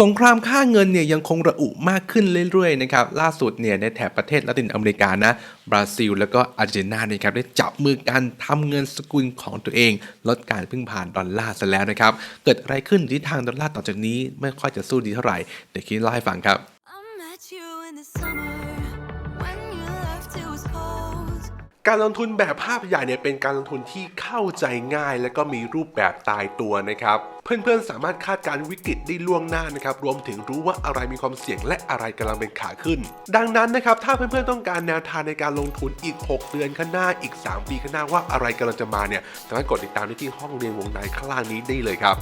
สงครามค่าเงินเนี่ยยังคงระอุมากขึ้นเรื่อยๆนะครับล่าสุดเนี่ยในแถบประเทศละตินอเมริกานะบราซิล แล้วก็อาร์เจนตินานี่ครับได้จับมือกันทำเงินสกุลของตัวเอง ลดการพึ่งพานดอลลาร์ซะแล้วนะครับ เกิดอะไรขึ้นที่ทางดอลลาร์ต่อจากนี้ไม่ค่อยจะสู้ดีเท่าไหร่เดี๋ยวคิดเล่าให้ฟังครับ การลงทุนแบบภาพใหญ่เนี่ยเป็นการลงทุนที่เข้าใจง่าย และก็มีรูปแบบตายตัวนะครับ เพื่อนๆสามารถคาดการวิกฤตได้ล่วงหน้านะครับ รวมถึงรู้ว่าอะไรมีความเสี่ยงและอะไรกำลังเป็นขาขึ้น ดังนั้นนะครับ ถ้าเพื่อนๆต้องการแนวทางในการลงทุนอีก 6 เดือนข้างหน้าอีก 3 ปีข้างหน้าว่าอะไรกำลังจะมาเนี่ยสามารถกดติดตามได้ที่ห้องเรียนวงในข้างล่างนี้ได้เลยครับ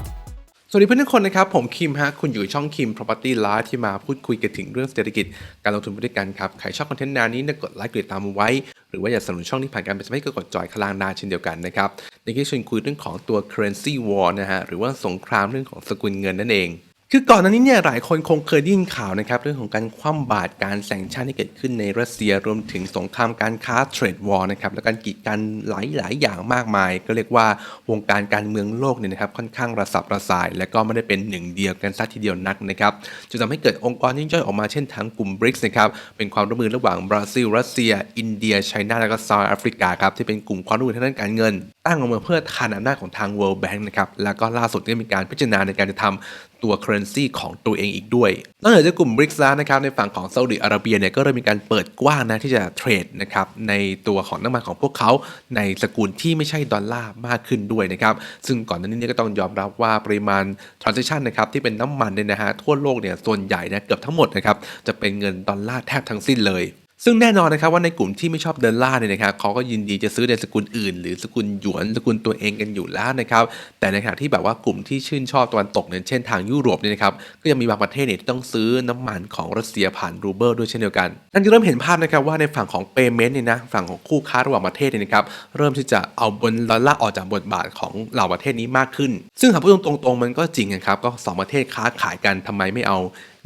สวัสดีเพื่อนทุกคนนะครับ ผมคิมฮะคุณอยู่ช่องคิม Property Live ที่มาพูดคุยกันถึงเรื่องเศรษฐกิจ การลงทุนไปด้วยกันครับ ใครชอบคอนเทนต์แนวนี้เนี่ยกดไลค์กดติดตามไว้ หรือว่าอยากสนับสนุนช่องนี้ผ่านการเป็นสมาชิก็กดจอยข้างล่างน้าเช่นเดียวกันนะครับในที่ชวนคุยเรื่องของตัว currency war นะฮะหรือว่าสงครามเรื่องของสกุลเงินนั่นเอง คือก่อนหน้านี้เนี่ยหลายคนคงเคยได้ยินข่าวนะครับเรื่องของการคว่ำบาตรการแซงชั่นที่เกิดขึ้นในรัสเซียรวมถึงสงครามการค้าเทรดวอร์นะครับและการกีดกันหลายหลายอย่างมากมาย ก็เรียกว่าวงการการเมืองโลกเนี่ยนะครับค่อนข้างระสับระสาย และก็ไม่ได้เป็นหนึ่งเดียวกันซะทีเดียวนักนะครับจนทำให้เกิดองค์กรย่อยๆออกมาเช่นทั้งกลุ่มบริกส์นะครับเป็นความร่วมมือระหว่างบราซิล รัสเซีย อินเดียไชน่าและก็เซาท์แอฟริกาครับที่เป็นกลุ่มความร่วมมือทางด้านการเงิน ตั้งออกมาเพื่อทานอำนาจของทาง World Bank นะครับ แล้วก็ล่าสุดก็มีการพิจารณาในการจะทำตัว currency ของตัวเองอีกด้วย นอกจากกลุ่ม BRICS แล้วนะครับ ในฝั่งของซาอุดิอาระเบียเนี่ยก็เริ่มมีการเปิดกว้างนะที่จะเทรดนะครับในตัวของน้ำมันของพวกเขาในสกุลที่ไม่ใช่ดอลลาร์มากขึ้นด้วยนะครับ ซึ่งก่อนหน้านี้เนี่ยก็ต้องยอมรับว่าปริมาณ transaction นะครับที่เป็นน้ำมันเนี่ยนะฮะทั่วโลกเนี่ยส่วนใหญ่นะเกือบทั้งหมดนะครับจะเป็นเงินดอลลาร์แทบทั้งสิ้นเลย ซึ่งแน่นอนนะครับว่าในกลุ่มที่ไม่ชอบเดินล่าเนี่ยนะครับเขาก็ยินดีจะซื้อในสกุลอื่น หรือสกุลหยวนสกุลตัวเองกันอยู่แล้วนะครับแต่ในขณะที่แบบว่ากลุ่มที่ชื่นชอบตะวันตกเนี่ยเช่นทางยุโรปเนี่ยนะครับก็ยังมีบางประเทศเนี่ยที่ต้องซื้อน้ำมันของรัสเซียผ่านรูเบิลด้วยเช่นเดียวกัน นั่นจะเริ่มเห็นภาพนะครับว่าในฝั่งของเปเมนต์เนี่ยนะฝั่งของคู่ค้าระหว่างประเทศเนี่ยนะครับเริ่มที่จะเอาบนดอลลาร์ออกจากบทบาทของเหล่าประเทศนี้มากขึ้น ซึ่งหากพูดตรงๆมันก็จริงนะครับก็สองประเทศค้าขายกันทำไมไม่เอา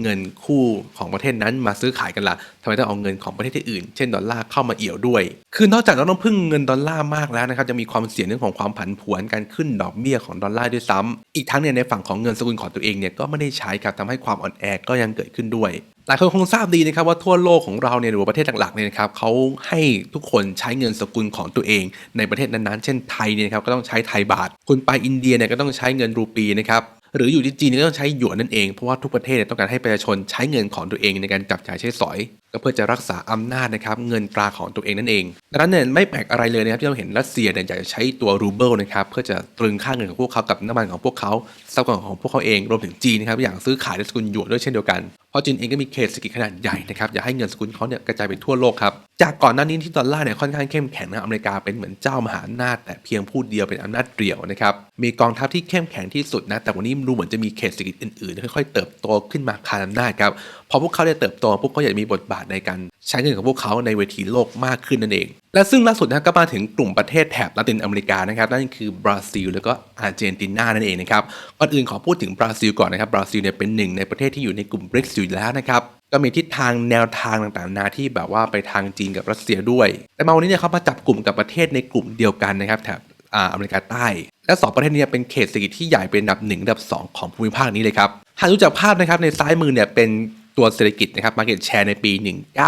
เงินคู่ของประเทศนั้นมาซื้อขายกันละ่ะทำไมต้องเอาเงินของประเทศที่อื่น เช่นดอลลาร์เข้ามาเอี่ยวด้วย คือนอกจากเราต้องพึ่งเงินดอลลาร์มากแล้วนะครับจะมีความเสี่ยงเรื่องของความผันผวนการขึ้นดอกเบี้ยของดอลลาร์ด้วยซ้ำอีกทั้งเนี่ยในฝั่งของเงินสกุลของตัวเองเนี่ยก็ไม่ได้ใช้ครับทำให้ความอ่อนแอก็ยังเกิดขึ้นด้วยหลายคนคงทราบดีนะครับว่าทั่วโลกของเราเนี่ยหรือว่าประเทศหลักๆเนี่ยนะครับเขาให้ทุกคนใช้เงินสกุลของตัวเอง ในประเทศนั้นๆ เช่นไทยเนี่ยครับก็ต้องใช้ไทยบาท คุณไปอินเดียเนี่ยก็ต้องใช้เงินรูปีนะครับ หรืออยู่ที่จีนก็ต้องใช้หยวนนั่นเองเพราะว่าทุกประเทศต้องการให้ประชาชนใช้เงินของตัวเองในการจับจ่ายใช้สอย ก็เพื่อจะรักษาอำนาจนะครับเงินตราของตัวเองนั่นเองดังนั้นเนี่ยไม่แปลกอะไรเลยนะครับที่เราเห็นรัสเซียเนี่ยอยากจะใช้ตัวรูเบิลนะครับเพื่อจะตรึงค่าเงินของพวกเขากับน้ำมันของพวกเขาทรัพย์สินของพวกเขาเองรวมถึงจีนนะครับอย่ากซื้อขายในสกุลหยวนด้วยเช่นเดียวกันเพราะจีนเองก็มีเขตเศรษฐกิจขนาดใหญ่นะครับอยากให้เงินสกุลเขาเนี่ยกระจายไปทั่วโลกครับจากก่อนหน้านี้ที่ดอลลาร์เนี่ยค่อนข้างเข้มแข็งนะอเมริกาเป็นเหมือนเจ้ามหาอำนาจแต่เพียงผู้เดียวเป็นอำนาจเดี่ยวนะครับมีกองทัพที่เข้มแข็งที่สุดนะแต่วันนี้ดูเหมือนจะมีเขตเศรษฐกิจอื่นๆค่อยๆเติบโตขึ้นมาคานอำนาจครับพอพวกเขาได้เติบโตพวกเขาอยากมีบทบาทในการใช้เงินของพวกเขาในเวทีโลกมากขึ้นนั่นเอง และซึ่งล่าสุดนะก็มาถึงกลุ่มประเทศแถบละตินอเมริกานะครับนั่นคือบราซิล แล้วก็อาร์เจนตินานั่นเองนะครับก่อนอื่นขอพูดถึงบราซิลก่อนนะครับบราซิลเนี่ยเป็นหนึ่งในประเทศที่อยู่ในกลุ่มบริกส์อยู่แล้วนะครับก็มีทิศทางแนวทางต่างๆนานาที่แบบว่าไปทางจีนกับรัสเซียด้วย แต่มาวันนี้เนี่ยเขามาจับกลุ่มกับประเทศในกลุ่มเดียวกันนะครับแถบอ่าอเมริกาใต้ และสองประเทศนี้เป็นเขตเศรษฐกิจที่ใหญ่เป็นอันดับหนึ่งอันดับสองของภูมิภาคนี้เลยครับหากดูจากภาพนะครับในซ้ายมือเนี่ยเป็น ตัวเศรษฐกิจนะครับ market share ในปี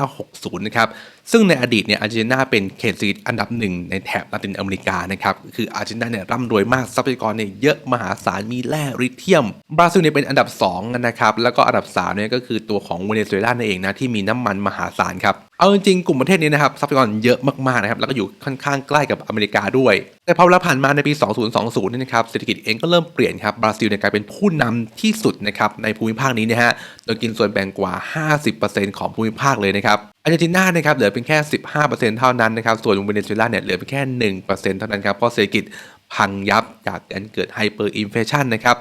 1960 นะครับ ซึ่งในอดีตเนี่ยอาร์เจนตินาเป็นเขตเศรษฐกิจอันดับหนึ่งในแถบลาตินอเมริกานะครับคืออาร์เจนตินาเนี่ยร่ำรวยมากทรัพยากรเนี่ยเยอะมหาศาลมีแร่ริเทียม บราซิลเนี่ยเป็นอันดับ2นะครับแล้วก็อันดับ3เนี่ยก็คือตัวของเวเนซุเอลานั่นเองนะที่มีน้ำมันมหาศาลครับเอาจริงๆกลุ่มประเทศนี้นะครับทรัพยากรเยอะมากๆนะครับแล้วก็อยู่ค่อนข้างใกล้กับอเมริกาด้วย แต่พอเวลาผ่านมาในปี 2020เนี่ยนะครับเศรษฐกิจเองก็เริ่มเปลี่ยนครับบราซิลเนี่ยกลายเป็นผู้นำที่สุดนะครับในภูมิภาคนี้นะฮะโดยกินส่วนแบ่งกว่า 50%ของภูมิภาคเลยนะครับ อาร์เจนตินานะครับเหลือเป็นแค่ 15%เท่านั้นนะครับ ส่วนเวเนซุเอลาเนี่ยเหลือเป็นแค่ 1%เท่านั้นครับ เพราะเศรษฐกิจพังยับจากการเกิดไฮเปอร์อินเฟชันนะครับ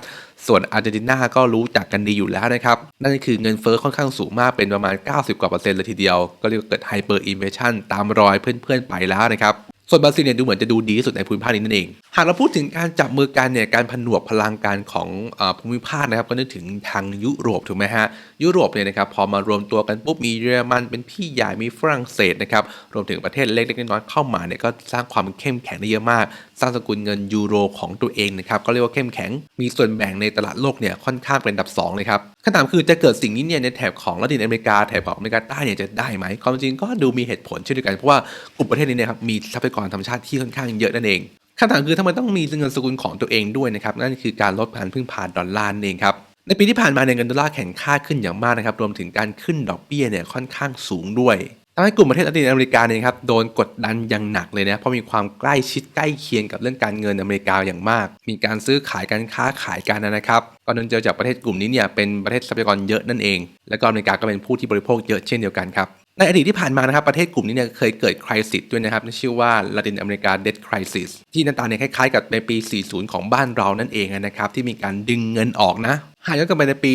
ส่วนอาร์เจนตินาก็รู้จักกันดีอยู่แล้วนะครับ นั่นคือเงินเฟ้อค่อนข้างสูงมากเป็นประมาณ 90 กว่าเปอร์เซ็นต์เลยทีเดียว ก็เรียกว่าเกิดไฮเปอร์อินเฟชันตามรอยเพื่อนๆไปแล้วนะครับ ส่วนบราซิลเนี่ยดูเหมือนจะดูดีที่สุดในภูมิภาคนี้นั่นเอง หากเราพูดถึงการจับมือกันเนี่ยการผนวกพลังการของอภูมิภาคนะครับก็นึกถึงทางยุโรปถูกไหมฮะยุโรปเนี่ยนะครับพอมารวมตัวกันปุ๊บมีเยอรมันเป็นพี่ใหญ่มีฝรั่งเศสนะครับรวมถึงประเทศเล็กๆน้อยๆเข้ามาเนี่ยก็สร้างความเข้มแข็งได้เยอะมาก สร้างสกุลเงินยูโรของตัวเองนะครับก็เรียกว่าเข้มแข็ง มีส่วนแบ่งในตลาดโลกเนี่ยค่อนข้างเป็นอันดับสองเลยครับคำถามคือจะเกิดสิ่งนี้เนี่ยในแถบของละตินอเมริกาแถบของอเมริกาใต้เนี่ยจะได้ไหมความจริงก็ดูมีเหตุผลเช่นเดียวกันเพราะว่ากลุ่มประเทศนี้เนี่ยครับมีทรัพยกรธรรมชาติที่ค่อนข้างเยอะนั่นเองคำถามคือทำไมต้องมีเงินสกุลของตัวเองด้วยนะครับนั่นคือการลดการพึ่งพาดอลลาร์นั่นเองครับในปีที่ผ่านมาเนี่ยเงินดอลลาร์แข็งค่าขึ้นอย่างมากนะครับรวมถึงการขึ้นดอกเบี้ยเนี่ยค่อนข้างสูงด้วยทำให้กลุ่มประเทศละตินอเมริกาเนี่ยครับโดนกดดันอย่างหนักเลยนะเพราะมีความใกล้ชิดใกล้เคียงกับเรื่องการเงินอเมริกาอย่างมาก มีการซื้อขายการค้าขายกันนะครับก็เนื่องจากประเทศกลุ่มนี้เนี่ยเป็นประเทศทรัพยากรเยอะนั่นเอง และก็อเมริกาก็เป็นผู้ที่บริโภคเยอะเช่นเดียวกันครับ ในอดีตที่ผ่านมานะครับ ประเทศกลุ่มนี้เนี่ยเคยเกิดคริสิสด้วยนะครับที่ชื่อว่าลาตินอเมริกาเดดคริสิตที่หน้าตาเนี่ยคล้ายๆกับในปี 40 ของบ้านเรานั่นเองนะครับ ที่มีการดึงเงินออกนะหากย้อนกลับไปในปี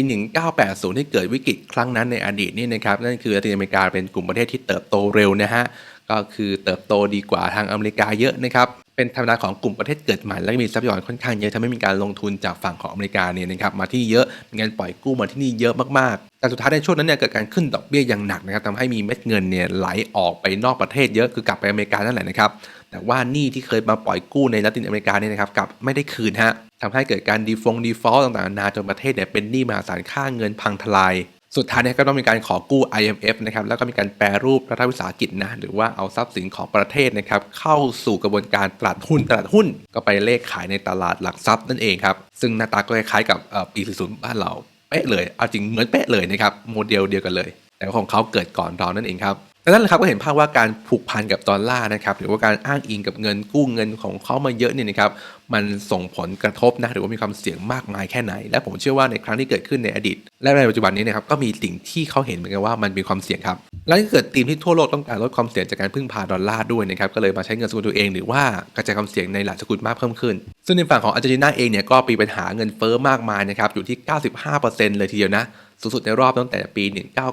1980 ที่เกิดวิกฤตครั้งนั้นในอดีตนี่นะครับนั่นคือลาตินอเมริกาเป็นกลุ่มประเทศที่เติบโตเร็วนะฮะ ก็คือเติบโตดีกว่าทางอเมริกาเยอะนะครับ เป็นธรรมดาของกลุ่มประเทศเกิดใหม่และมีทรัพยากรค่อนข้างเยอะทำให้มีการลงทุนจากฝั่งของอเมริกาเนี่ยนะครับมาที่เยอะมีการปล่อยกู้มาที่นี่เยอะมากๆ แต่สุดท้ายในช่วงนั้นเนี่ยเกิดการขึ้นดอกเบี้ยอย่างหนักนะครับทำให้มีเม็ดเงินเนี่ยไหลออกไปนอกประเทศเยอะคือกลับไปอเมริกานั่นแหละนะครับแต่ว่าหนี้ที่เคยมาปล่อยกู้ในละตินอเมริกาเนี่ยนะครับกลับไม่ได้คืนฮะทำให้เกิดการดีฟงดีฟอลต์ต่างๆนานาจนประเทศเนี่ยเป็นหนี้มหาศาลค่าเงินพังทลาย สุดท้ายเนี่ยก็ต้องมีการขอกู้ IMF นะครับแล้วก็มีการแปรรูปรัฐวิสาหกิจนะหรือว่าเอาทรัพย์สินของประเทศนะครับเข้าสู่กระบวนการตลาดหุ้นตลาดหุ้น ก็ไปเลขขายในตลาดหลักทรัพย์นั่นเองครับซึ่งหน้าตาก็คล้ายๆกับเอ่อปี40บ้านเราเป๊ะเลยเอาจริงเหมือนเป๊ะเลยนะครับโมเดลเดียวกันเลย แต่ว่าของเขาเกิดก่อนเรานั่นเองครับ นั้นแหละครับก็เห็นภาพว่าการผูกพันกับดอลลาร์นะครับหรือว่าการอ้างอิงกับเงินกู้เงินของเขามาเยอะเนี่ยนะครับมันส่งผลกระทบนะหรือว่ามีความเสี่ยงมากมายแค่ไหน และผมเชื่อว่าในครั้งที่เกิดขึ้นในอดีต และในปัจจุบันนี้นะครับก็มีสิ่งที่เขาเห็นเหมือนกันว่ามันมีความเสี่ยงครับและก็เกิดธีมที่ทั่วโลกต้องการลดความเสี่ยงจากการพึ่งพาดอลลาร์ด้วยนะครับก็เลยมาใช้เงินสกุลตัวเอง หรือว่ากระจายความเสี่ยงในหลายสกุลมากเพิ่มขึ้น ซึ่งในฝั่งของอาร์เจนตินาเองเนี่ยก็มีปัญหาเงินเฟ้อมากมายนะครับอยู่ที่ 95%เลยทีเดียวนะ สูงสุดในรอบตั้งแต่ปี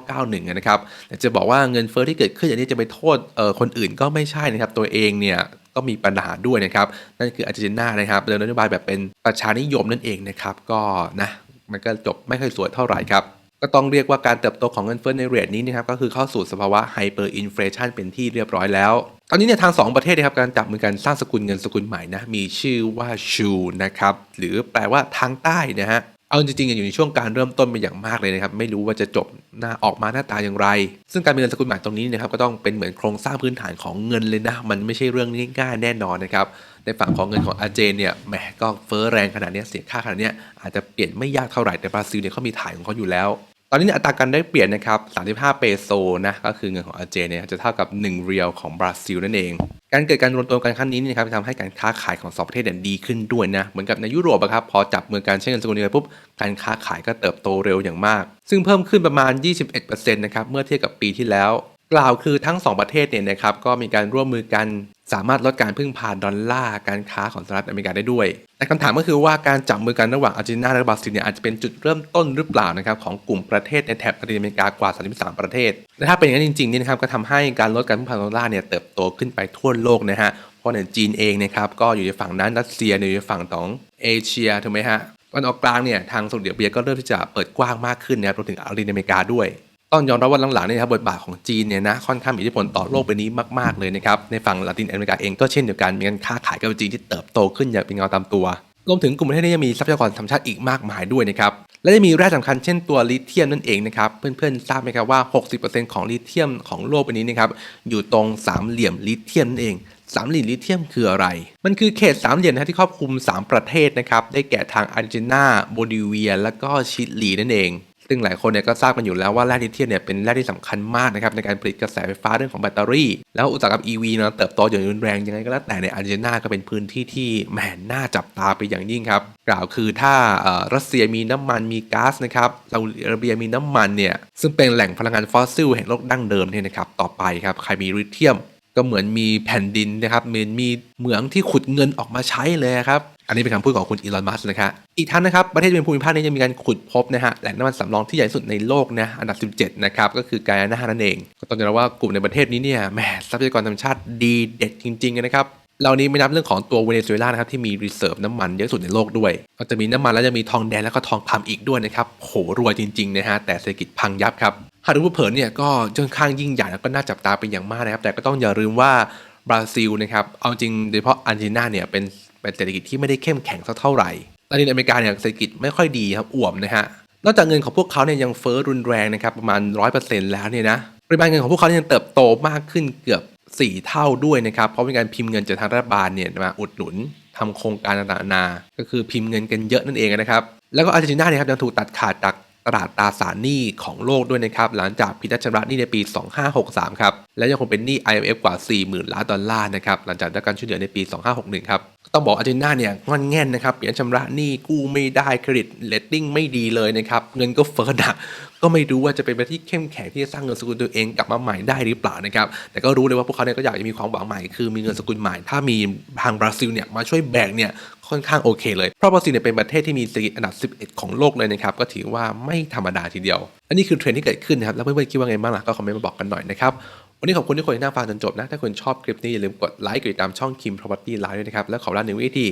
1991 นะครับจะบอกว่าเงินเฟ้อที่เกิดขึ้นอย่างนี้จะไปโทษเอ่อคนอื่นก็ไม่ใช่นะครับ ตัวเองเนี่ยก็มีปัญหาด้วยนะครับ นั่นคืออาร์เจนตินานะครับเดินนโยบายแบบเป็นประชานิยมนั่นเองนะครับ ก็นะมันก็จบไม่ค่อยสวยเท่าไหร่ครับก็ต้องเรียกว่าการเติบโตของเงินเฟ้อในเรทนี้นะครับก็คือเข้าสู่สภาวะไฮเปอร์อินฟลชันเป็นที่เรียบร้อยแล้ว ตอนนี้เนี่ยทาง 2 ประเทศนะครับการจับมือกันสร้างสกุลเงินสกุลใหม่นะมีชื่อว่าชูนะครับหรือแปลว่าทางใต้นะฮะ เอาจริงๆอยู่ในช่วงการเริ่มต้นเป็นอย่างมากเลยนะครับ ไม่รู้ว่าจะจบหน้าออกมาหน้าตาอย่างไร ซึ่งการมีเงินสกุลใหม่ตรงนี้นะครับก็ต้องเป็นเหมือนโครงสร้างพื้นฐานของเงินเลยนะ มันไม่ใช่เรื่องง่ายๆแน่นอนนะครับในฝั่งของเงินของอาเจนเนี่ยแหมก็เฟ้อแรงขนาดนี้เสียค่าขนาดนี้อาจจะเปลี่ยนไม่ยากเท่าไหร่แต่บราซิลเนี่ยเขามีฐานของเขาอยู่แล้ว ตอนนี้นอัตราการได้เปลี่ยนนะครับ 35 เปโซนะก็คือเงินของอาเจนเนี่ยจะเท่ากับ 1 เรียลของบราซิลนั่นเอง การเกิดการรวมตัวกันครั้งนี้นี่นะครับทำให้การค้าขายของสองประเทศเนี่ยดีขึ้นด้วยนะ เหมือนกับในยุโรปอะครับพอจับมือการใช้เงินสกุลเดียวกันปุ๊บการค้าขายก็เติบโตเร็วอย่างมาก ซึ่งเพิ่มขึ้นประมาณ 21%นะครับเมื่อเทียบกับปีที่แล้ว กล่าวคือทั้ง 2 ประเทศเนี่ยนะครับก็มีการร่วมมือกันสามารถลดการพึ่งพาดอลลาร์การค้าของสหรัฐอเมริกาได้ด้วย แต่คำถามก็คือว่าการจับมือกันระหว่างอาร์เจนตินาและบราซิลเนี่ยอาจจะเป็นจุดเริ่มต้นหรือเปล่านะครับของกลุ่มประเทศในแถบอเมริกากว่า 33 ประเทศ และถ้าเป็นอย่างนั้นจริงๆเนี่ยนะครับก็ทำให้การลดการพึ่งพาดอลลาร์เนี่ยเติบโตขึ้นไปทั่วโลกนะฮะ เพราะในจีนเองนะครับก็อยู่ในฝั่งนั้นรัสเซียอยู่ในฝั่งของเอเชียถูกไหมฮะตอนออกกลางเนี่ยทางสหรัฐอเมริกาก็เริ่มที่จะเปิดกว้างมากขึ้นนะครับรวมถึงอาร์เจนตินาอเมริกาด้วย ต้องยอมรับว่าหลังๆนี่ครับบทบาทของจีนเนี่ยนะค่อนข้างมีอิทธิพลต่อโลกใบนี้มากๆเลยนะครับในฝั่งละตินอเมริกาเองก็เช่นเดียวกันมีการค้าขายกับจีนที่เติบโตขึ้นอย่างเป็นเงาตามตัวรวมถึงกลุ่มประเทศนี้ยังมีทรัพยากรธรรมชาติอีกมากมายด้วยนะครับและจะมีแร่สำคัญเช่นตัวลิเธียมนั่นเองนะครับเพื่อนๆทราบไหมครับว่า 60%ของลิเธียมของโลกใบนี้นะครับอยู่ตรงสามเหลี่ยมลิเธียมนั่นเองสามเหลี่ยมลิเธียมคืออะไร มันคือเขตสามเหลี่ยมนะฮะที่ครอบคลุม 3 ประเทศนะครับ ได้แก่ทางอาร์เจนตินาโบลิเวีย และก็ชิลีนั่นเอง ซึ่งหลายคนเนี่ยก็ทราบกันอยู่แล้วว่าแร่ลิเธียมเนี่ยเป็นแร่ที่สำคัญมากนะครับในการผลิตกระแสไฟฟ้าเรื่องของแบตเตอรี่ แล้วอุตสาหกรรม EV เนาะเติบโตอย่างรุนแรงยังไงก็แล้วแต่ในอาร์เจนตินาก็เป็นพื้นที่ที่แหมน่าจับตาไปอย่างยิ่งครับกล่าวคือถ้ารัสเซียมีน้ำมันมีก๊าซนะครับซาอุดิอาระเบียมีน้ำมันเนี่ยซึ่งเป็นแหล่งพลังงานฟอสซิลแห่งโลกดั้งเดิมเนี่ยนะครับต่อไปครับใครมีลิเธียมก็เหมือนมีแผ่นดินนะครับเหมือนมีเหมืองที่ขุดเงินออกมาใช้เลยครับ อันนี้เป็นคำพูดของคุณอีลอน มัสก์นะครับ อีกทั้งนะครับ ประเทศที่เป็นภูมิภาคนี้ยังมีการขุดพบนะฮะแหล่งน้ำมันสำรองที่ใหญ่สุดในโลกนะอันดับ 17 นะครับ ก็คือไกานานั่นเอง ก็ต้องยอมรับว่ากลุ่มในประเทศนี้เนี่ยแหมทรัพยากรธรรมชาติดีเด็ดจริงๆนะครับเรานี้ไม่นับเรื่องของตัวเวเนซุเอลานะครับที่มีรีเซิร์ฟน้ำมันเยอะสุดในโลกด้วย ก็จะมีน้ำมันแล้วจะมีทองแดงแล้วก็ทองคำอีกด้วยนะครับโหรวยจริงๆนะฮะแต่เศรษฐกิจพังยับครับหากดูเผินเนี่ยก็ค่อนข้างยิ่งใหญ่แล้วก็น่าจับตาเป็นอย่างมากนะครับ แต่ก็ต้องอย่าลืมว่าบราซิลนะครับเอาจริงโดยเฉพาะอาร์เจนตินาเนี่ยเป็น เป็นเศรษฐกิจที่ไม่ได้เข้มแข็งสักเท่าไหร่ลาตินอเมริกาเนี่ยเศรษฐกิจไม่ค่อยดีครับอ่วมนะฮะนอกจากเงินของพวกเขาเนี่ยยังเฟ้อรุนแรงนะครับประมาณ 100%แล้วเนี่ยนะปริมาณเงินของพวกเขาเนี่ยยังเติบโตมากขึ้นเกือบ 4 เท่าด้วยนะครับเพราะมีการพิมพ์เงินจากทางรัฐบาลเนี่ยมาอุดหนุนทำโครงการต่างๆนา ก็คือพิมพ์เงินกันเยอะนั่นเองนะครับ แล้วก็อาร์เจนตินาเนี่ยครับยังถูกตัดขาดจากตลาดตราสารหนี้ของโลกด้วยนะครับ หลังจากพิทักษ์ชำระหนี้ในปี 2563 ครับ และยังคงเป็นหนี้ IMF กว่า 40,000 ล้านดอลลาร์นะครับ หลังจากได้การช่วยเหลือในปี 2561 ครับ ต้องบอกอาร์เจนตินาเนี่ยงอนแง่นนะครับเปลี่ยนชำระหนี้กู้ไม่ได้เครดิตเลตติ้งไม่ดีเลยนะครับเงินก็เฟ้อหนักก็ไม่รู้ว่าจะเป็นประเทศที่เข้มแข็งที่จะสร้างเงินสกุลตัวเองกลับมาใหม่ได้หรือเปล่านะครับแต่ก็รู้เลยว่าพวกเขาเนี่ยก็อยากจะมีความหวังใหม่คือมีเงินสกุลใหม่ถ้ามีทางบราซิลเนี่ยมาช่วยแบกเนี่ยค่อนข้างโอเคเลย เพราะบราซิลเนี่ยเป็นประเทศที่มีเศรษฐกิจอันดับ 11 ของโลกเลยนะครับ ก็ถือว่าไม่ธรรมดาทีเดียว อันนี้คือเทรนด์ที่เกิดขึ้นนะครับ แล้วเพื่อนๆคิดว่าไงบ้างล่ะก็คอมเมนต์มาบอกกันหน่อยนะครับ วันนี้ขอบคุณที่คนที่นั่งฟังจนจบนะ ถ้าคุณชอบคลิปนี้อย่าลืมกดไลค์กดติดตามช่อง Kim Property Live ด้วยนะครับ และขอรับหนึ่งวิธี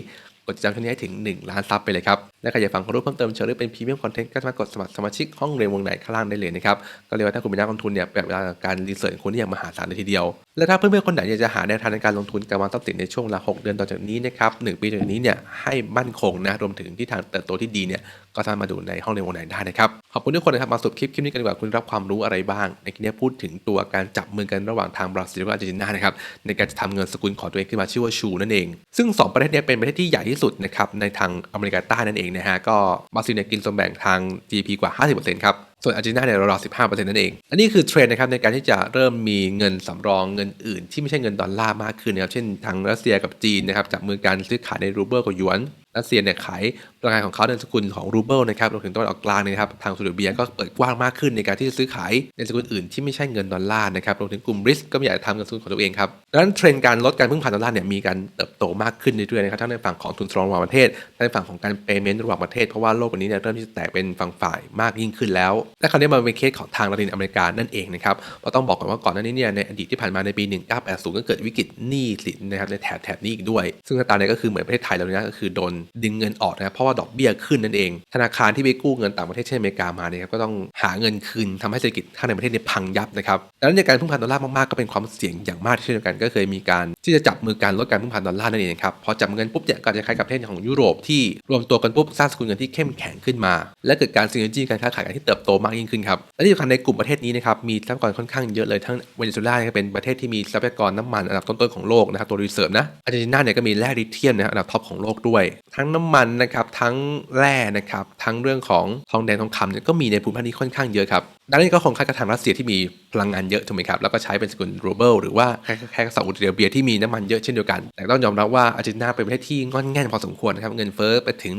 กดติดตามช่องนี้ให้ถึง 1 ล้านซับไปเลยครับ และใครอยากฟังข้อรู้เพิ่มเติมเชิญหรือเป็นพรีเมียมคอนเทนต์ก็สามารถกดสมัครสมาชิกห้องเรียนวงไหนข้างล่างได้เลยนะครับ ก็เรียกว่าถ้าคุณเป็นนักลงทุนเนี่ยแบบเวลาการรีเสิร์ชของคุณที่อย่างมหาศาลเลยทีเดียว และถ้าเพื่อนๆคนไหนอยากจะหาแนวทางในการลงทุนการวางทรัพย์สินในช่วงเวลา6เดือนต่อจากนี้นะครับหนึ่งปีต่อจากนี้เนี่ยให้มั่นคงนะรวมถึงที่ทางเติบโตที่ดีเนี่ยก็สามารถมาดูในห้องเรียนวงไหนได้นะครับขอบคุณทุกคนนะครับมาสรุปคลิปคลิปนี้กันดีกว่าคุณรับความรู้อะไรบ้าง ในคลิปนี้พูดถึงตัวการจับมือกันระหว่างทางบราซิลและอาร์เจนตินานะครับในการจะทำเงินสกุลของตัวเองขึ้นมาชื่อว่าชูนั่นเอง ซึ่งสองประเทศนี้เป็นประเทศที่ใหญ่ที่สุดนะครับในทางอเมริกาใต้นั่นเองนะฮะก็บราซิลเนี่ยกินส่วนแบ่งทาง GDP กว่า 50%ครับส่วนอาร์เจนตินาเนี่ยราวๆ15%นั่นเอง อันนี้คือเทรนด์นะครับในการที่จะเริ่มมีเงินสำรองเงินอื่น ที่ไม่ใช่เงินดอลลาร์มากขึ้นนะครับเช่นทางรัสเซียกับจีนนะครับจับมือการซื้อขายในรูเบิลกับหยวน รัสเซียเนี่ยขายพลังงานของเขาในสกุลของรูเบิลนะครับรวมถึงตะวันออกกลางเนะครับทางซาอุดิอาระเบียก็เปิดกว้างมากขึ้นในการที่จะซื้อขายในสกุลอื่นที่ไม่ใช่เงินดอลลาร์นะครับรวมถึงกลุ่มริสก็ม่อยากจะทำเงินสกุลของตัวเองครับดังนั้นเทรนด์การลดการพึ่งพาดอลลาร์เนี่ยมีการเติบโตมากขึ้นเรื่อยๆนะครับทั้งในฝั่งของทุนสำรองระหว่างประเทศทั้งในฝั่งของการเปย์เมนต์ระหว่างประเทศเพราะว่าโลกวันนี้เนี่ยเริ่มที่จะแตกเป็นฝั่งฝ่ายมากยิ่งขึ้นแล้วและคราวนี้มันเป็นเคสของทางละตินอเมริกานั่นเองนะครับเราต้องบอกก่อนว่าก่อนหน้านี้เนี่ยในอดีตที่ผ่านมาในปี 1980 ก็เกิดวิกฤตหนี้สินนะครับในแถบแถบนี้อีกด้วย ซึ่งสถานการณ์เนี้ก็คือเหมือนประเทศไทยเราเนี่ยก็คือโดนดึงเงินออกนะครับเพราะว่าดอกเบี้ยขึ้นนั่นเอง ธนาคารที่ไปกู้เงินต่างประเทศเช่นอเมริกามาเนี่ยครับก็ต้องหาเงินคืนทำให้เศรษฐกิจข้างในประเทศเนี่ยพังยับนะครับดังนั้นในการพึ่งพาดอลลาร์มากๆก็เป็นความเสี่ยงอย่างมากเช่นเดียวกัน ก็เคยมีการที่จะจับมือการลดการพึ่งพาดอลลาร์นั่นเองครับพอจับมือกันปุ๊บเนี่ยก็จะคล้ายกับประเทศของยุโรปที่รวมตัวกันปุ๊บสร้างสกุลเงินที่เข้มแข็งขึ้นมา และเกิดการซินเนอร์จีการค้าขายกันที่เติบโตมากยิ่งขึ้นครับและที่สำคัญในกลุ่มประเทศนี้นะครับมีทรัพยากรค่อนข้างเยอะเลยทั้งเวเนซุเอลาเป็นประเทศที่มีทรัพยากรน้ำมันอันดับต้นๆของโลกนะครับตัวรีเสิร์ฟนะอาร์เจนตินาเนี่ยก็มีแร่ลิเธียมนะอันดับท็อปของโลกด้วยทั้งน้ำมันนะครับ ทั้งแร่นะครับ ทั้งเรื่องของทองแดงทองคำเนี่ยก็มีในภูมิภาคนี้ค่อนข้างเยอะครับ ดังนั้นก็คงคล้ายกับทางรัสเซียที่มีพลังงานเยอะถูกไหมครับ แล้วก็ใช้เป็นสกุลรูเบิลหรือว่าคล้ายๆกับซาอุดิอาระเบียที่มีน้ำมันเยอะเช่นเดียวกัน แต่ต้องยอมรับว่าอาร์เจนตินาเป็นประเทศที่งอนแง่นพอสมควรนะครับ เงินเฟ้อไปถึง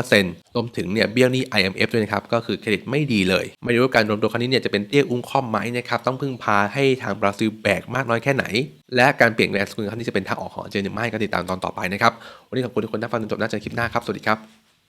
100%รวมถึงเนี่ยเบี้ยหนี้ IMF ด้วยนะครับ ก็คือเครดิตไม่ดีเลย ไม่รู้ว่าการรวมตัวครั้งนี้เนี่ยจะเป็นเตี้ยอุ้งค่อมไหมนะครับ ต้องพึ่งพาให้ทางบราซิลแบกมากน้อยแค่ไหน และการเปลี่ยนแปลงสกุลครั้งนี้จะเป็นทางออกของเจนหรือไม่ก็ติดตามตอนต่อไปนะครับ วันนี้ขอบคุณทุกคนที่ฟังจนจบน่าจะคลิปหน้าครับ สวัสดีครับ